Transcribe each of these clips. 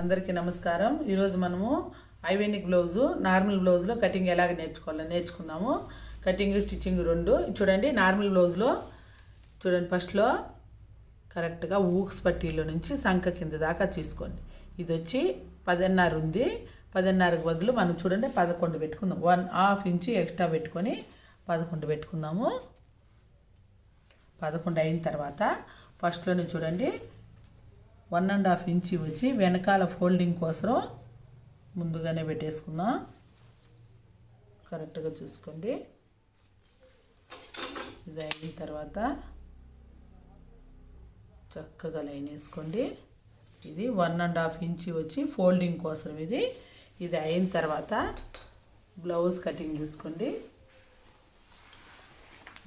అందరికీ నమస్కారం. ఈరోజు మనము ఐవెనిక్ బ్లౌజు నార్మల్ బ్లౌజ్లో కటింగ్ ఎలాగ నేర్చుకోవాలో నేర్చుకుందాము. కటింగ్ స్టిచ్చింగ్ రెండు. చూడండి నార్మల్ బ్లౌజ్లో చూడండి ఫస్ట్లో కరెక్ట్గా ఊక్స్ పట్టీలో నుంచి సంఖ కింద దాకా తీసుకోండి. ఇది వచ్చి పదిన్నర ఉంది. పదిన్నరకు బదులు మనం చూడండి పదకొండు పెట్టుకుందాం. వన్ హాఫ్ ఇంచి ఎక్స్ట్రా పెట్టుకొని పదకొండు పెట్టుకుందాము. పదకొండు అయిన తర్వాత ఫస్ట్లోనే చూడండి వన్ అండ్ హాఫ్ ఇంచి వచ్చి వెనకాల ఫోల్డింగ్ కోసం ముందుగానే పెట్టేసుకుందాం కరెక్ట్గా చూసుకోండి. ఇది అయిన తర్వాత చక్కగా లైన్ వేసుకోండి. ఇది వన్ అండ్ హాఫ్ ఇంచి వచ్చి ఫోల్డింగ్ కోసం ఇది. ఇది అయిన తర్వాత బ్లౌజ్ కటింగ్ చూసుకోండి.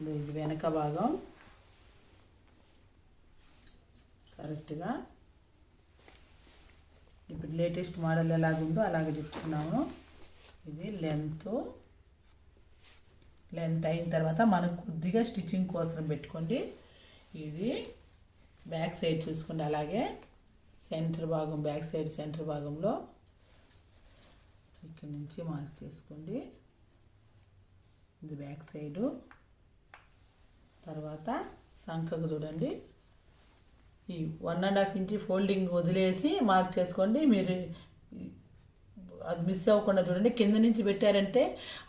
ఇది వెనక భాగం. కరెక్ట్గా ఇప్పుడు లేటెస్ట్ మోడల్ ఎలాగుందో అలాగే చెప్తున్నాము. ఇది లెంత్. లెంత్ అయిన తర్వాత మనం కొద్దిగా స్టిచ్చింగ్ కోసం పెట్టుకోండి. ఇది బ్యాక్ సైడ్ చూసుకోండి. అలాగే సెంటర్ భాగం బ్యాక్ సైడ్ సెంటర్ భాగంలో ఇక్కడ నుంచి మార్క్ చేసుకోండి. ఇది బ్యాక్ సైడు. తర్వాత సంఖకు చూడండి. ఈ one and half inch folding వదిలేసి మార్క్ చేసుకోండి. మీరు అది మిస్ అవ్వకుండా చూడండి. కింద నుంచి పెట్టారంటే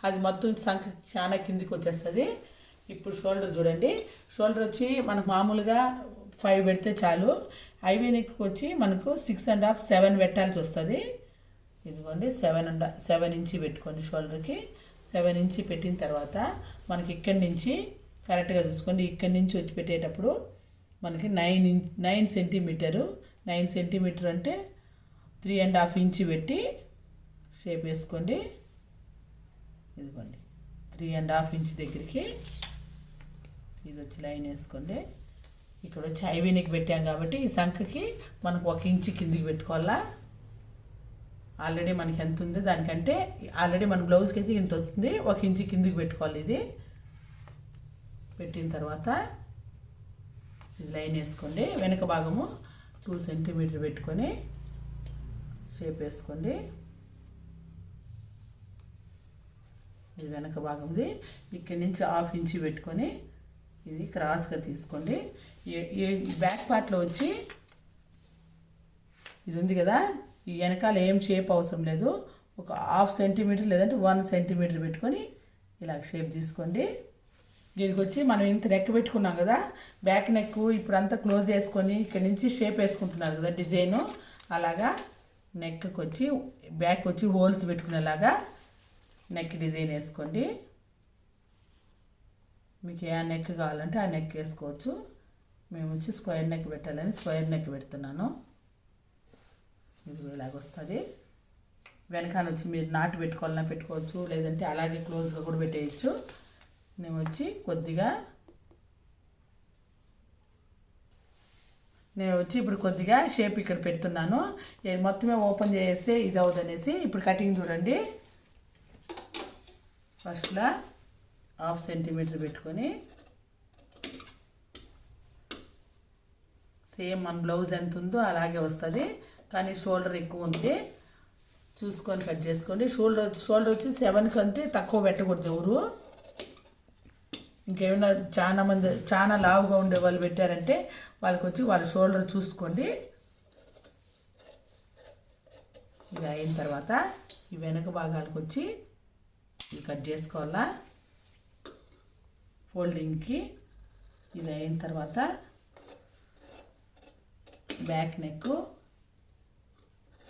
అది మొత్తం సంఖ చాలా కిందికి వచ్చేస్తుంది. ఇప్పుడు షోల్డర్ చూడండి. షోల్డర్ వచ్చి మనకు మామూలుగా ఫైవ్ పెడితే చాలు. ఐవీ వచ్చి మనకు సిక్స్ అండ్ హాఫ్ సెవెన్ పెట్టాల్సి వస్తుంది. ఇదిగోండి సెవెన్ అండ్ సెవెన్ ఇంచి పెట్టుకోండి షోల్డర్కి సెవెన్ ఇంచి పెట్టిన తర్వాత మనకి ఇక్కడి నుంచి కరెక్ట్గా చూసుకోండి. ఇక్కడి నుంచి వచ్చి పెట్టేటప్పుడు మనకి nine inch nine centimetre. Nine centimetre అంటే త్రీ అండ్ హాఫ్ ఇంచ్ పెట్టి షేప్ వేసుకోండి. ఇదిగోండి. త్రీ అండ్ హాఫ్ ఇంచ్ దగ్గరికి ఇది వచ్చి లైన్ వేసుకోండి. ఇక్కడ వచ్చి ఐవీనికి పెట్టాం కాబట్టి ఈ సంఖకి మనకు ఒక ఇంచు కిందికి పెట్టుకోవాలా? ఆల్రెడీ మనకి ఎంత ఉందో? దానికంటే ఆల్రెడీ మన బ్లౌజ్కి అయితే ఇంత వస్తుంది. ఒక ఇంచు కిందికి పెట్టుకోవాలి ఇది. పెట్టిన తర్వాత లైన్ వేసుకోండి. వెనక భాగము టూ సెంటీమీటర్ పెట్టుకొని షేప్ వేసుకోండి. ఇది వెనక భాగంది. ఇక్కడి నుంచి హాఫ్ ఇంచి పెట్టుకొని ఇది క్రాస్గా తీసుకోండి. ఏ ఈ బ్యాక్ పార్ట్లో వచ్చి ఇది ఉంది కదా ఈ వెనకాల ఏం షేప్ అవసరం లేదు. ఒక హాఫ్ సెంటీమీటర్ లేదంటే వన్ సెంటీమీటర్ పెట్టుకొని ఇలా షేప్ తీసుకోండి. దీనికి వచ్చి మనం ఇంత నెక్ పెట్టుకున్నాం కదా బ్యాక్ నెక్ ఇప్పుడు అంతా క్లోజ్ చేసుకొని ఇక్కడ నుంచి షేప్ వేసుకుంటున్నారు కదా డిజైను అలాగా నెక్కి వచ్చి బ్యాక్ వచ్చి హోల్స్ పెట్టుకునేలాగా నెక్ డిజైన్ వేసుకోండి. మీకు ఏ నెక్ కావాలంటే ఆ నెక్ వేసుకోవచ్చు. మేము వచ్చి స్క్వేర్ నెక్ పెట్టాలని స్క్వేర్ నెక్ పెడుతున్నాను. ఇది ఇలాగ వస్తుంది. వెనకాల వచ్చి మీరు నాటు పెట్టుకోవాలన్నా పెట్టుకోవచ్చు లేదంటే అలాగే క్లోజ్గా కూడా పెట్టేయచ్చు. నేను వచ్చి కొద్దిగా నేను వచ్చి ఇప్పుడు కొద్దిగా షేప్ ఇక్కడ పెడుతున్నాను. మొత్తమే ఓపెన్ చేస్తే ఇది అవుదనేసి ఇప్పుడు కటింగ్ చూడండి. ఫస్ట్లో హాఫ్ సెంటీమీటర్ పెట్టుకొని సేమ్ మన బ్లౌజ్ ఎంత ఉందో అలాగే వస్తుంది. కానీ షోల్డర్ ఎక్కువ ఉంది చూసుకొని కట్ చేసుకోండి. షోల్డర్ షోల్డర్ వచ్చి సెవెన్ కంటే తక్కువ పెట్టకూడదు ఎవరు. ఇంకేమైనా చాలా మంది చాలా లావుగా ఉండే వాళ్ళు పెట్టారంటే వాళ్ళకి వచ్చి వాళ్ళ షోల్డర్ చూసుకోండి. ఇది అయిన తర్వాత ఈ వెనక భాగాలకు వచ్చి ఇది కట్ చేసుకోవాలా? ఫోల్డింగ్కి ఇది అయిన తర్వాత బ్యాక్ నెక్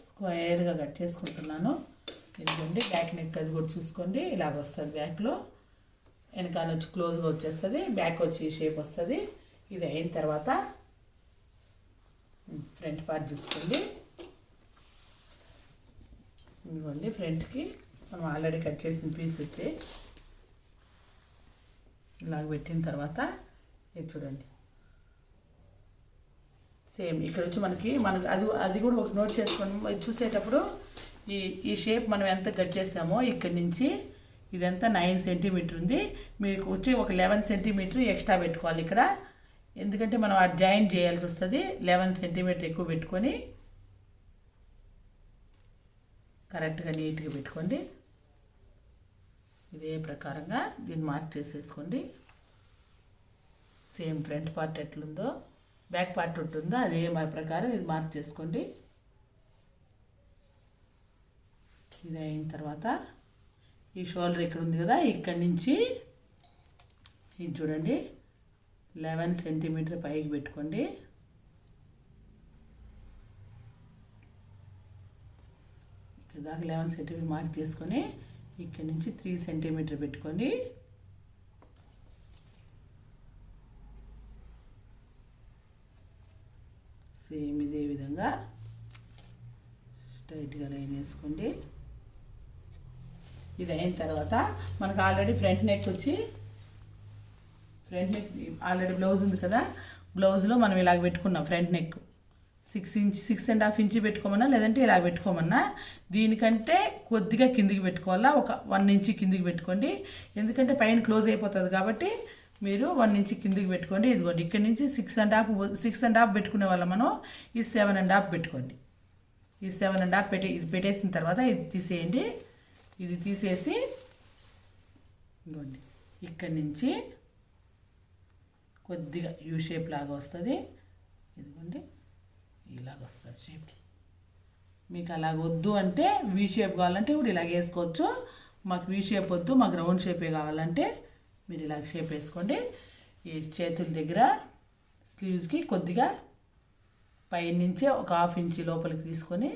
స్క్వేర్గా కట్ చేసుకుంటున్నాను. ఎందుకంటే బ్యాక్ నెక్ అది కూడా చూసుకోండి. ఇలాగ వస్తుంది బ్యాక్లో. వెనకాల వచ్చి క్లోజ్గా వచ్చేస్తుంది బ్యాక్ వచ్చి ఈ షేప్ వస్తుంది. ఇది అయిన తర్వాత ఫ్రంట్ పార్ట్ చూసుకోండి. ఇదిగోండి ఫ్రంట్కి మనం ఆల్రెడీ కట్ చేసిన పీస్ వచ్చి ఇలాగ పెట్టిన తర్వాత ఇది చూడండి. సేమ్ ఇక్కడ వచ్చి మనకి మనకి అది అది కూడా ఒక నోట్ చేసుకొని చూసేటప్పుడు ఈ ఈ షేప్ మనం ఎంత కట్ చేసామో ఇక్కడి నుంచి ఇదంతా నైన్ సెంటీమీటర్ ఉంది. మీకు వచ్చి ఒక లెవెన్ సెంటీమీటర్ ఎక్స్ట్రా పెట్టుకోవాలి ఇక్కడ. ఎందుకంటే మనం ఆ జాయింట్ చేయాల్సి వస్తుంది. లెవెన్ సెంటీమీటర్ ఎక్కువ పెట్టుకొని కరెక్ట్గా నీట్గా పెట్టుకోండి. ఇదే ప్రకారంగా దీన్ని మార్క్ చేసేసుకోండి. సేమ్ ఫ్రంట్ పార్ట్ ఎట్లుందో బ్యాక్ పార్ట్ ఉంటుందో అదే ప్రకారం ఇది మార్క్ చేసుకోండి. ఇది అయిన తర్వాత ఈ షోల్డర్ ఇక్కడ ఉంది కదా ఇక్కడి నుంచి ఇది చూడండి. లెవెన్ సెంటీమీటర్ పైకి పెట్టుకోండి. ఇక్కడ దాకా లెవెన్ సెంటీమీటర్ మార్క్ చేసుకొని ఇక్కడ నుంచి త్రీ సెంటీమీటర్ పెట్టుకోండి. సేమ్ ఇదే విధంగా స్ట్రైట్గా లైన్ వేసుకోండి. ఇది అయిన తర్వాత మనకు ఆల్రెడీ ఫ్రంట్ నెక్ వచ్చి ఫ్రంట్ నెక్ ఆల్రెడీ బ్లౌజ్ ఉంది కదా బ్లౌజ్లో మనం ఇలాగ పెట్టుకున్నాం front neck. Six inch six and half inch పెట్టుకోమన్నా లేదంటే ఇలా పెట్టుకోమన్నా దీనికంటే కొద్దిగా కిందికి పెట్టుకోవాలా ఒక వన్ ఇంచ్ కిందికి పెట్టుకోండి. ఎందుకంటే పైన క్లోజ్ అయిపోతుంది కాబట్టి మీరు వన్ ఇంచ్ కిందికి పెట్టుకోండి. ఇదిగోండి ఇక్కడ నుంచి six and half six and half పెట్టుకునే వాళ్ళ మనం ఈ సెవెన్ అండ్ హాఫ్ పెట్టుకోండి. ఈ సెవెన్ అండ్ హాఫ్ పెట్టి ఇది పెట్టేసిన తర్వాత ఇది తీసేయండి. ఇది తీసేసి ఇదిగోండి ఇక్కడి నుంచి కొద్దిగా యూ షేప్ లాగా వస్తుంది. ఇదిగోండి ఇలాగ వస్తుంది షేప్ మీకు అలాగ వద్దు అంటే వీ షేప్ కావాలంటే ఇప్పుడు ఇలాగ వేసుకోవచ్చు. మాకు వీ షేప్ వద్దు మాకు రౌండ్ షేపే కావాలంటే మీరు ఇలాగ షేప్ వేసుకోండి. ఈ చేతుల దగ్గర స్లీవ్స్కి కొద్దిగా పైనుంచే ఒక హాఫ్ ఇంచి లోపలికి తీసుకొని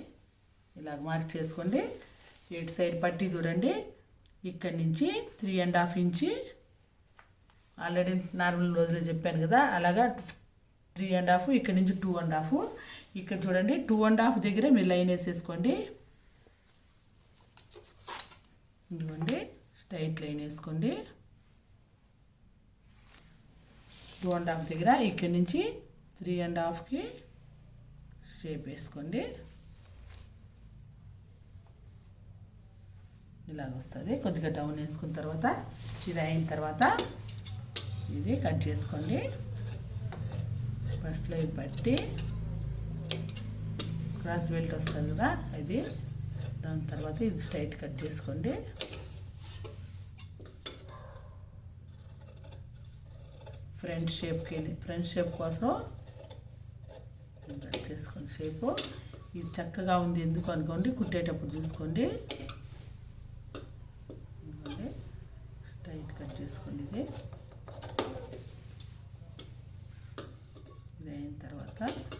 ఇలాగ మార్క్ చేసుకోండి. ఎయిట్ సైడ్ పట్టి చూడండి. ఇక్కడి నుంచి three and half inch already normal రోజులో చెప్పాను కదా అలాగా త్రీ అండ్ హాఫ్ ఇక్కడ నుంచి టూ అండ్ హాఫ్ ఇక్కడ చూడండి టూ అండ్ హాఫ్ దగ్గర మీరు లైన్ వేసేసుకోండి. ఇదిగోండి స్ట్రైట్ లైన్ వేసుకోండి. టూ అండ్ హాఫ్ దగ్గర ఇక్కడ నుంచి త్రీ అండ్ హాఫ్కి షేప్ వేసుకోండి. ఇలాగ వస్తుంది. కొద్దిగా డౌన్ వేసుకున్న తర్వాత ఇది అయిన తర్వాత ఇది కట్ చేసుకోండి. ఫస్ట్లో ఇది పట్టి క్రాస్ బెల్ట్ వస్తుంది కదా ఇది. దాని తర్వాత ఇది స్ట్రైట్ కట్ చేసుకోండి. ఫ్రంట్ షేప్కి ఫ్రంట్ షేప్ కోసం కట్ చేసుకోండి షేపు ఇది చక్కగా ఉంది ఎందుకు అనుకోండి కుట్టేటప్పుడు చూసుకోండి ఇదిగోండి స్ట్రైట్ కట్ చేసుకోండి ఇది ఇది అయిన తర్వాత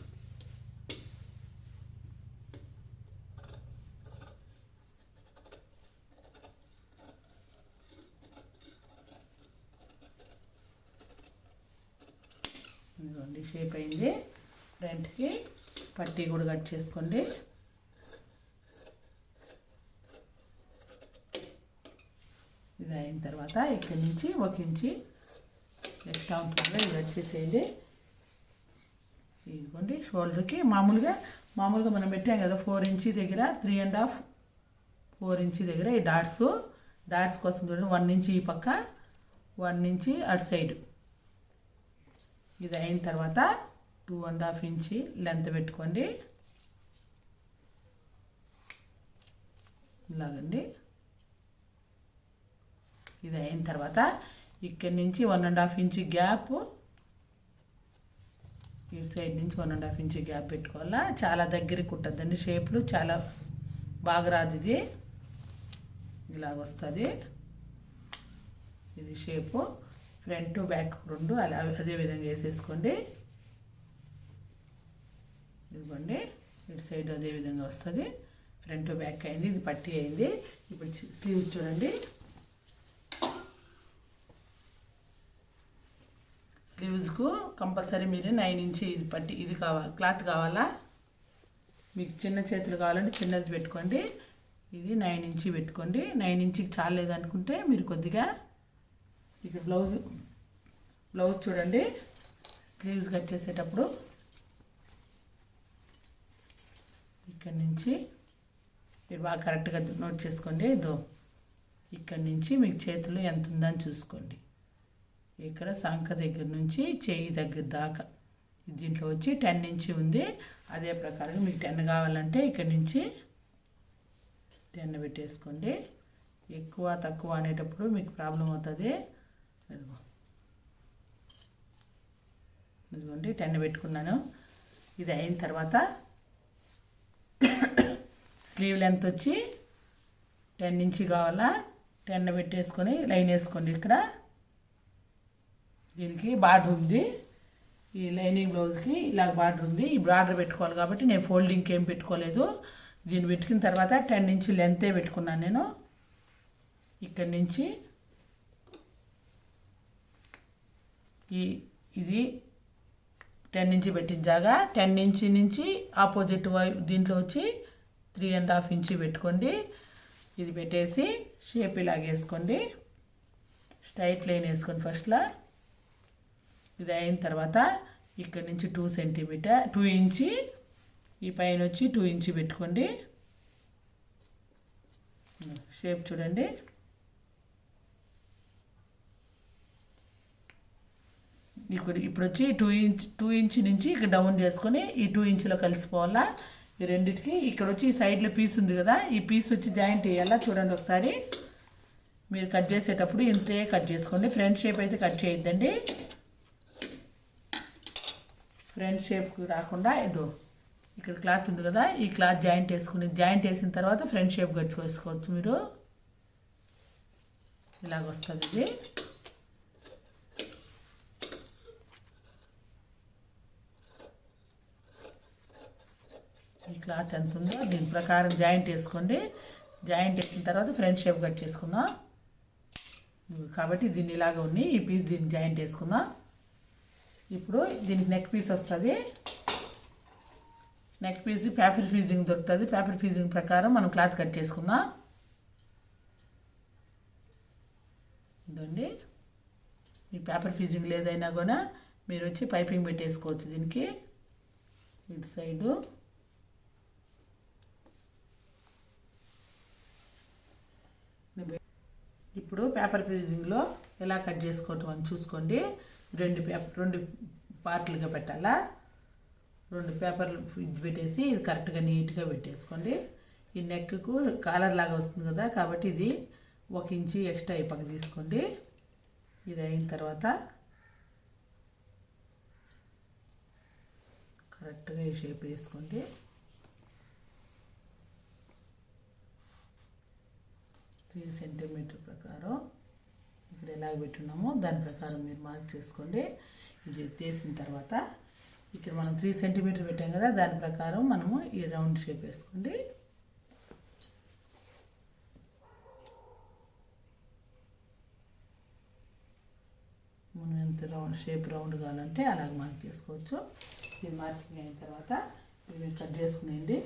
ఇదిగోండి షేప్ అయింది. ఫ్రంట్కి పట్టీ కూడా కట్ చేసుకోండి. ఇది అయిన తర్వాత ఇక్కడి నుంచి ఒక ఇంచి ఎక్స్ట్రా ఉంటుంది ఇది వచ్చేసేయండి షోల్డర్కి. మామూలుగా మామూలుగా మనం పెట్టాం కదా ఫోర్ ఇంచీ దగ్గర three and half four inch దగ్గర ఈ డాట్స్. డాట్స్ కోసం చూడండి వన్ ఇంచి ఈ పక్క వన్ ఇంచి అటు సైడ్. ఇది అయిన తర్వాత two and half inch length పెట్టుకోండి. ఇలాగండి. ఇది అయిన తర్వాత ఇక్కడి నుంచి one and half inch gap ఇటు సైడ్ నుంచి one and half inch gap పెట్టుకోవాలా? చాలా దగ్గరికి కుట్టద్దండి షేప్లు. చాలా బాగా రాదు ఇది. ఇలాగ వస్తుంది. ఇది షేపు. ఫ్రంట్ బ్యాక్ రెండు. అలా అదే విధంగా వేసేసుకోండి. ఇదిగోండి. ఇటు సైడ్ అదే విధంగా వస్తుంది. ఫ్రంట్ బ్యాక్ అయింది. ఇది పట్టి అయింది. ఇప్పుడు స్లీవ్స్ చూడండి. స్లీవ్స్కు కంపల్సరీ మీరు నైన్ ఇంచి ఇది పట్టి ఇది కావాలి క్లాత్ కావాలా? మీకు చిన్న చేతులు కావాలంటే చిన్నది పెట్టుకోండి. ఇది నైన్ ఇంచి పెట్టుకోండి. నైన్ ఇంచికి చాలేదు అనుకుంటే మీరు కొద్దిగా ఇక్కడ బ్లౌజ్ బ్లౌజ్ చూడండి. స్లీవ్స్ కట్ చేసేటప్పుడు ఇక్కడ నుంచి మీరు బాగా కరెక్ట్గా నోట్ చేసుకోండి. ఇదో ఇక్కడ నుంచి మీకు చేతులు ఎంత ఉందని చూసుకోండి. ఇక్కడ సంఖ దగ్గర నుంచి చేయి దగ్గర దాకా. దీంట్లో వచ్చి టెన్ ఇంచి ఉంది. అదే ప్రకారం మీకు టెన్ కావాలంటే ఇక్కడ నుంచి టెన్ పెట్టేసుకోండి. ఎక్కువ తక్కువ అనేటప్పుడు మీకు ప్రాబ్లం అవుతుంది. ఇదిగోండి టెన్ పెట్టుకున్నాను. ఇది అయిన తర్వాత స్లీవ్ లెంత్ వచ్చి టెన్ ఇంచి కావాలా? టెన్ పెట్టేసుకొని లైన్ వేసుకోండి ఇక్కడ. దీనికి బార్డర్ ఉంది. ఈ లైనింగ్ బ్లౌజ్కి ఇలాగ బార్డర్ ఉంది. ఈ బార్డర్ పెట్టుకోవాలి కాబట్టి నేను ఫోల్డింగ్కి ఏం పెట్టుకోలేదు. దీన్ని పెట్టుకున్న తర్వాత టెన్ ఇంచి లెంతే పెట్టుకున్నాను నేను. ఇక్కడి నుంచి ఈ ఇది టెన్ ఇంచి పెట్టిన జాగా. టెన్ ఇంచి నుంచి ఆపోజిట్ వై దీంట్లో వచ్చి త్రీ అండ్ హాఫ్ ఇంచి పెట్టుకోండి. ఇది పెట్టేసి షేప్ ఇలాగ వేసుకోండి. స్ట్రైట్ లైన్ వేసుకోండి ఫస్ట్లో. ఇది అయిన తర్వాత ఇక్కడ నుంచి టూ సెంటీమీటర్ టూ ఇంచి ఈ పైన వచ్చి టూ ఇంచి పెట్టుకోండి. షేప్ చూడండి. ఇప్పుడు ఇప్పుడు వచ్చి టూ ఇంచ్ టూ ఇంచ్ నుంచి ఇక్కడ డౌన్ చేసుకొని ఈ టూ ఇంచ్లో కలిసిపోవాలా? ఈ రెండింటికి ఇక్కడ వచ్చి ఈ సైడ్లో పీస్ ఉంది కదా ఈ పీస్ వచ్చి జాయింట్ వేయాలా? చూడండి ఒకసారి. మీరు కట్ చేసేటప్పుడు ఇంతే కట్ చేసుకోండి. ఫ్రంట్ షేప్ అయితే కట్ చేయొద్దండి. ఫ్రంట్ షేప్కి రాకుండా ఇదో ఇక్కడ క్లాత్ ఉంది కదా ఈ క్లాత్ జాయింట్ వేసుకుని జాయింట్ వేసిన తర్వాత ఫ్రంట్ షేప్ కట్ చేసుకోవచ్చు మీరు. ఇలాగ వస్తుంది ఇది. ఈ క్లాత్ ఎంత ఉందో దీని ప్రకారం జాయింట్ వేసుకోండి. జాయింట్ వేసిన తర్వాత ఫ్రంట్ షేప్ కట్ చేసుకుందాం. కాబట్టి దీన్ని ఇలాగ ఉంది ఈ పీస్ దీన్ని జాయింట్ వేసుకుందాం. ఇప్పుడు దీనికి నెక్ పీస్ వస్తుంది. నెక్ పీస్ పేపర్ ఫీజింగ్ దొరుకుతుంది. పేపర్ ఫీజింగ్ ప్రకారం మనం క్లాత్ కట్ చేసుకుందాం. ఇదండి ఈ పేపర్ ఫీజింగ్ లేదైనా కూడా మీరు వచ్చి పైపింగ్ పెట్టేసుకోవచ్చు దీనికి. ఇటు సైడు ఇప్పుడు పేపర్ ఫీజింగ్లో ఎలా కట్ చేసుకోవటం అని చూసుకోండి. రెండు పేపర్ రెండు పార్ట్లుగా పెట్టాలా? రెండు పేపర్లు ఇది పెట్టేసి ఇది కరెక్ట్గా నీట్గా పెట్టేసుకోండి. ఈ నెక్కు కాలర్ లాగా వస్తుంది కదా కాబట్టి ఇది ఒక ఇంచు ఎక్స్ట్రా ఈ పక్క తీసుకోండి. ఇది అయిన తర్వాత కరెక్ట్గా ఈ షేప్ వేసుకోండి. త్రీ సెంటీమీటర్ ప్రకారం ఇక్కడ ఎలాగ పెట్టున్నామో. దాని ప్రకారం మీరు మార్క్ చేసుకోండి. ఇది ఎత్తేసిన తర్వాత ఇక్కడ మనం త్రీ సెంటీమీటర్ పెట్టాం కదా దాని ప్రకారం మనము ఈ రౌండ్ షేప్ వేసుకోండి. మనం ఎంత రౌండ్ షేప్ రౌండ్ కావాలంటే అలాగ మార్క్ చేసుకోవచ్చు. ఇది మార్కింగ్ అయిన తర్వాత ఇవి కట్ చేసుకునేయండి.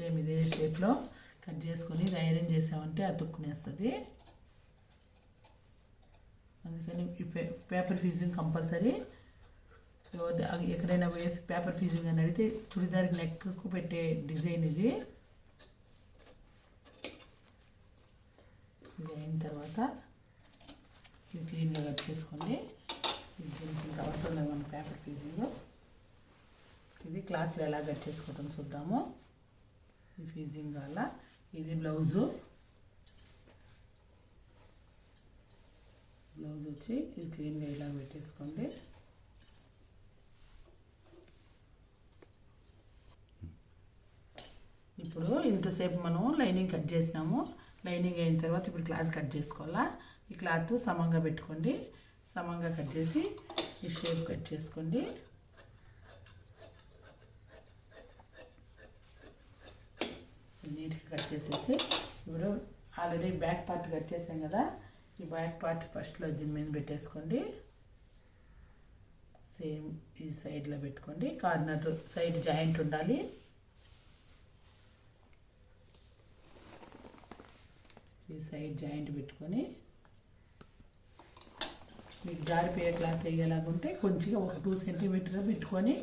సేమ్ ఇదే షేప్లో కట్ చేసుకొని ఇది ఐరన్ చేసామంటే అతుక్కునేస్తుంది అందుకని పే పేపర్ ఫీజింగ్ కంపల్సరీ ఎక్కడైనా వేసి పేపర్ ఫీజింగ్ అని అడిగితే చుడిదార్కి నెక్కు పెట్టే డిజైన్ ఇది. ఇది అయిన తర్వాత ఇది క్లీన్గా కట్ చేసుకోండి. దీనికి ఇంకా అవసరం లేదు మన పేపర్ ఫీజింగ్ ఇది క్లాత్లో ఎలా కట్ చేసుకోవటం చూద్దాము. ఈ ఫీజింగ్ వల్ల ఇది బ్లౌజు. బ్లౌజ్ వచ్చి ఇది క్లీన్గా ఇలా పెట్టేసుకోండి. ఇప్పుడు ఇంతసేపు మనం లైనింగ్ కట్ చేసినాము. లైనింగ్ అయిన తర్వాత ఇప్పుడు క్లాత్ కట్ చేసుకోవాలా? ఈ క్లాత్ సమంగా పెట్టుకోండి. సమంగా కట్ చేసి ఈ షేప్ కట్ చేసుకోండి. నీట్గా కట్ చేసేసి ఇప్పుడు ఆల్రెడీ బ్యాక్ పార్ట్ కట్ చేసాం కదా ఈ బ్యాక్ పార్ట్ ఫస్ట్లో దీని మీద పెట్టేసుకోండి. సేమ్ ఈ సైడ్లో పెట్టుకోండి. కార్నర్ సైడ్ జాయింట్ ఉండాలి. ఈ సైడ్ జాయింట్ పెట్టుకొని మీకు జారిపోయే క్లాత్ వేయలాగుంటే కొంచెం ఒక టూ సెంటీమీటర్ పెట్టుకొని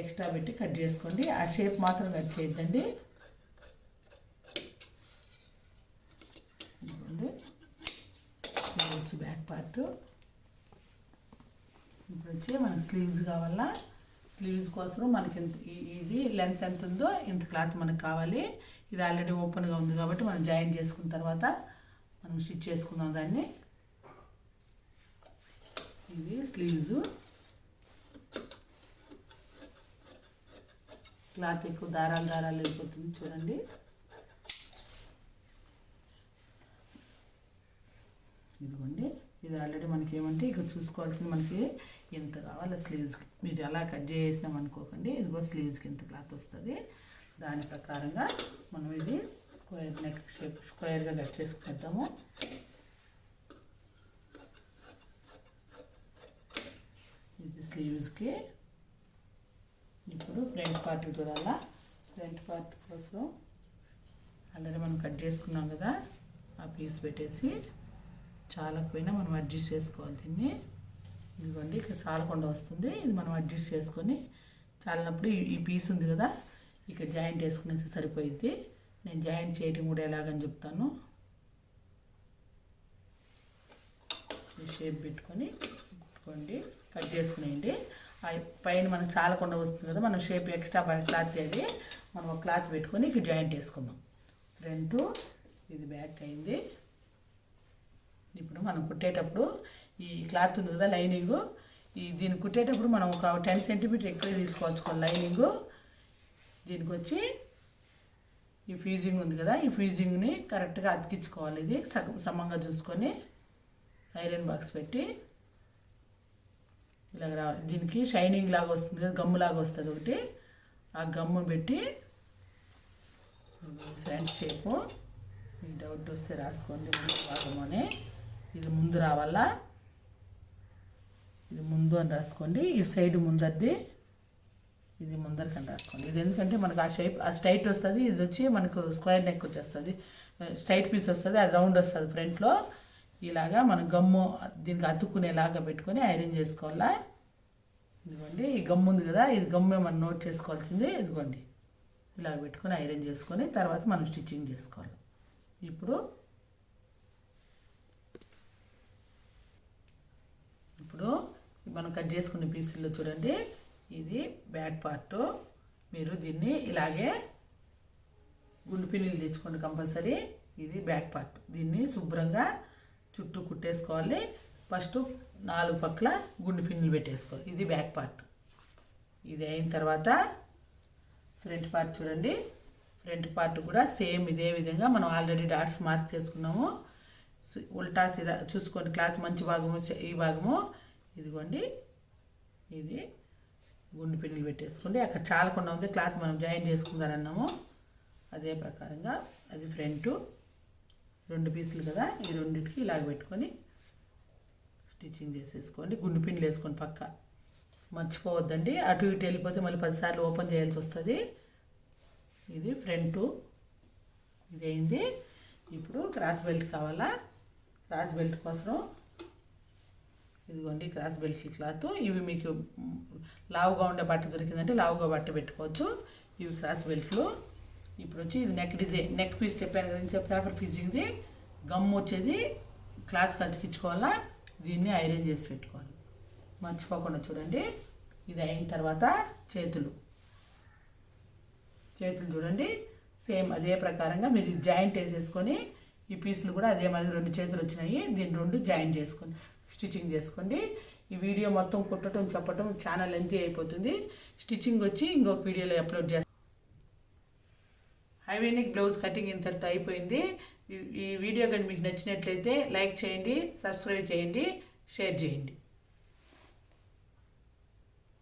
ఎక్స్ట్రా పెట్టి కట్ చేసుకోండి. ఆ షేప్ మాత్రం కట్ చేయొద్దండి. వచ్చి బ్యాక్ పార్ట్. ఇప్పుడు వచ్చి మనకి స్లీవ్స్ కావాలా? స్లీవ్స్ కోసం మనకి ఎంత ఇది లెంత్ ఎంత ఉందో ఇంత క్లాత్ మనకు కావాలి. ఇది ఆల్రెడీ ఓపెన్గా ఉంది కాబట్టి మనం జాయిన్ చేసుకున్న తర్వాత మనం స్టిచ్ చేసుకుందాం దాన్ని. ఇది స్లీవ్స్. క్లాత్ ఎక్కువ దారాలు దారాలు వెళ్ళిపోతుంది చూడండి. ఇదిగోండి. ఇది ఆల్రెడీ మనకి ఏమంటే ఇక్కడ చూసుకోవాల్సింది మనకి ఎంత కావాలి స్లీవ్స్కి మీరు ఎలా కట్ చేసినాం అనుకోకండి. ఇదిగో స్లీవ్స్కి ఎంత క్లాత్ వస్తుంది. దాని ప్రకారంగా మనం ఇది స్క్వేర్ నెక్ షేప్ స్క్వేర్గా కట్ చేసుకుంటాము ఇది స్లీవ్స్కి ఇప్పుడు ఫ్రంట్ పార్ట్ చూడాలా? ఫ్రంట్ పార్ట్ కోసం ఆల్రెడీ మనం కట్ చేసుకున్నాం కదా. ఆ పీస్ పెట్టేసి చాలకపోయినా మనం అడ్జస్ట్ చేసుకోవాలి తిని ఇదిగోండి ఇక్కడ చాలకుండా వస్తుంది. ఇది మనం అడ్జస్ట్ చేసుకొని చాలినప్పుడు ఈ- ఈ పీస్ ఉంది కదా ఇక్కడ జాయింట్ వేసుకునేసి సరిపోయిద్ది. నేను జాయింట్ చేయటం కూడా ఎలాగని చెప్తాను. షేప్ పెట్టుకొని పెట్టుకోండి కట్ చేసుకునేయండి. పైన మనం చాలకుండా వస్తుంది కదా మనం షేప్ ఎక్స్ట్రా పైన క్లాత్ అది మనం ఒక క్లాత్ పెట్టుకొని ఇక్కడ జాయింట్ వేసుకుందాం. ఫ్రంట్ ఇది బ్యాక్ అయింది. ఇప్పుడు మనం కుట్టేటప్పుడు ఈ క్లాత్ ఉంది కదా లైనింగ్. ఈ దీన్ని కుట్టేటప్పుడు మనం ఒక టెన్ సెంటీమీటర్ ఎక్కువ తీసుకోవచ్చు లైనింగ్. దీనికి వచ్చి ఈ ఫీజింగ్ ఉంది కదా ఈ ఫీజింగ్ని కరెక్ట్గా అతికించుకోవాలి. ఇది సగం సమంగా చూసుకొని ఐరన్ బాక్స్ పెట్టి ఇలాగ రావాలి. దీనికి షైనింగ్ లాగా వస్తుంది కదా గమ్ము లాగా వస్తుంది ఒకటి. ఆ గమ్ము పెట్టి ఫ్రంట్ షేపు. డౌట్ వస్తే రాసుకోండి ముందు అని ఇది ముందు రావాలా? ఇది ముందు అని రాసుకోండి. ఈ సైడ్ ముందద్ది. ఇది ముందరకని రాసుకోండి. ఇది ఎందుకంటే మనకు ఆ షేప్ ఆ స్ట్రైట్ వస్తుంది ఇది వచ్చి మనకు స్క్వేర్ నెక్ వచ్చేస్తుంది. స్ట్రైట్ పీస్ వస్తుంది అది రౌండ్ వస్తుంది ఫ్రంట్లో ఇలాగా మనం గమ్ము దీనికి అతుక్కునేలాగా పెట్టుకొని ఐరన్ చేసుకోవాలా? ఇదిగోండి. ఈ గమ్ము ఉంది కదా ఇది గమ్మే మనం నోట్ చేసుకోవాల్సింది? ఇదిగోండి. ఇలా పెట్టుకొని ఐరన్ చేసుకొని తర్వాత మనం స్టిచ్చింగ్ చేసుకోవాలి. ఇప్పుడు మనం కట్ చేసుకునే పీసుల్లో చూడండి. ఇది బ్యాక్ పార్ట్ మీరు దీన్ని ఇలాగే గుండు పిన్నులు తెచ్చుకోండి కంపల్సరీ ఇది బ్యాక్ పార్ట్ దీన్ని శుభ్రంగా చుట్టూ కుట్టేసుకోవాలి. ఫస్ట్ నాలుగు పక్కల గుండు పిన్నులు పెట్టేసుకోవాలి. ఇది బ్యాక్ పార్ట్ ఇది అయిన తర్వాత ఫ్రంట్ పార్ట్ చూడండి. ఫ్రంట్ పార్ట్ కూడా సేమ్ ఇదే విధంగా మనం ఆల్రెడీ డాట్స్ మార్క్ చేసుకున్నాము. ఉల్టా సీదా చూసుకోండి. క్లాత్ మంచి భాగము ఈ భాగము. ఇదిగోండి. ఇది గుండు పిన్నులు పెట్టేసుకోండి. అక్కడ చాలకుండా ఉంది. క్లాత్ మనం జాయిన్ చేసుకుందారన్నాము అదే ప్రకారంగా అది ఫ్రంట్ రెండు పీసులు కదా. ఈ రెండింటికి ఇలాగ పెట్టుకొని స్టిచ్చింగ్ చేసేసుకోండి. గుండు పిండిలు వేసుకోండి పక్క. మర్చిపోవద్దండి. అటు ఇటు వెళ్ళిపోతే మళ్ళీ పదిసార్లు ఓపెన్ చేయాల్సి వస్తుంది. ఇది ఫ్రంట్. ఇది అయింది ఇప్పుడు క్రాస్ బెల్ట్ కావాలా? క్రాస్ బెల్ట్ కోసం ఇదిగోండి క్రాస్ బెల్ట్ క్లాత్. ఇవి మీకు లావుగా ఉండే బట్ట దొరికిందంటే లావుగా బట్ట పెట్టుకోవచ్చు. ఇవి క్రాస్ బెల్ట్లు. ఇప్పుడు వచ్చి ఇది నెక్ డిజైన్ నెక్ పీస్ చెప్పాను కదా చెప్పి పేపర్ పీసింగ్ది గమ్ వచ్చేది క్లాత్ కతికించుకోవాలా దీన్ని ఐరన్ చేసి పెట్టుకోవాలి. మర్చిపోకుండా చూడండి. ఇది అయిన తర్వాత చేతులు. చేతులు చూడండి. సేమ్ అదే ప్రకారంగా మీరు జాయింట్ వేసేసుకొని ఈ పీసులు కూడా అదే మరి రెండు చేతులు వచ్చినాయి. దీన్ని రెండు జాయిన్ చేసుకొని స్టిచ్చింగ్ చేసుకోండి. ఈ వీడియో మొత్తం కుట్టడం చెప్పటం చాలా లెంతీ అయిపోతుంది. స్టిచ్చింగ్ వచ్చి ఇంకొక వీడియోలో అప్లోడ్ చేస్తాను హైవేనిక్ బ్లౌజ్ కటింగ్ ఇంతటితో అయిపోయింది. ఈ- ఈ వీడియో కానీ మీకు నచ్చినట్లయితే లైక్ చేయండి సబ్స్క్రైబ్ చేయండి షేర్ చేయండి.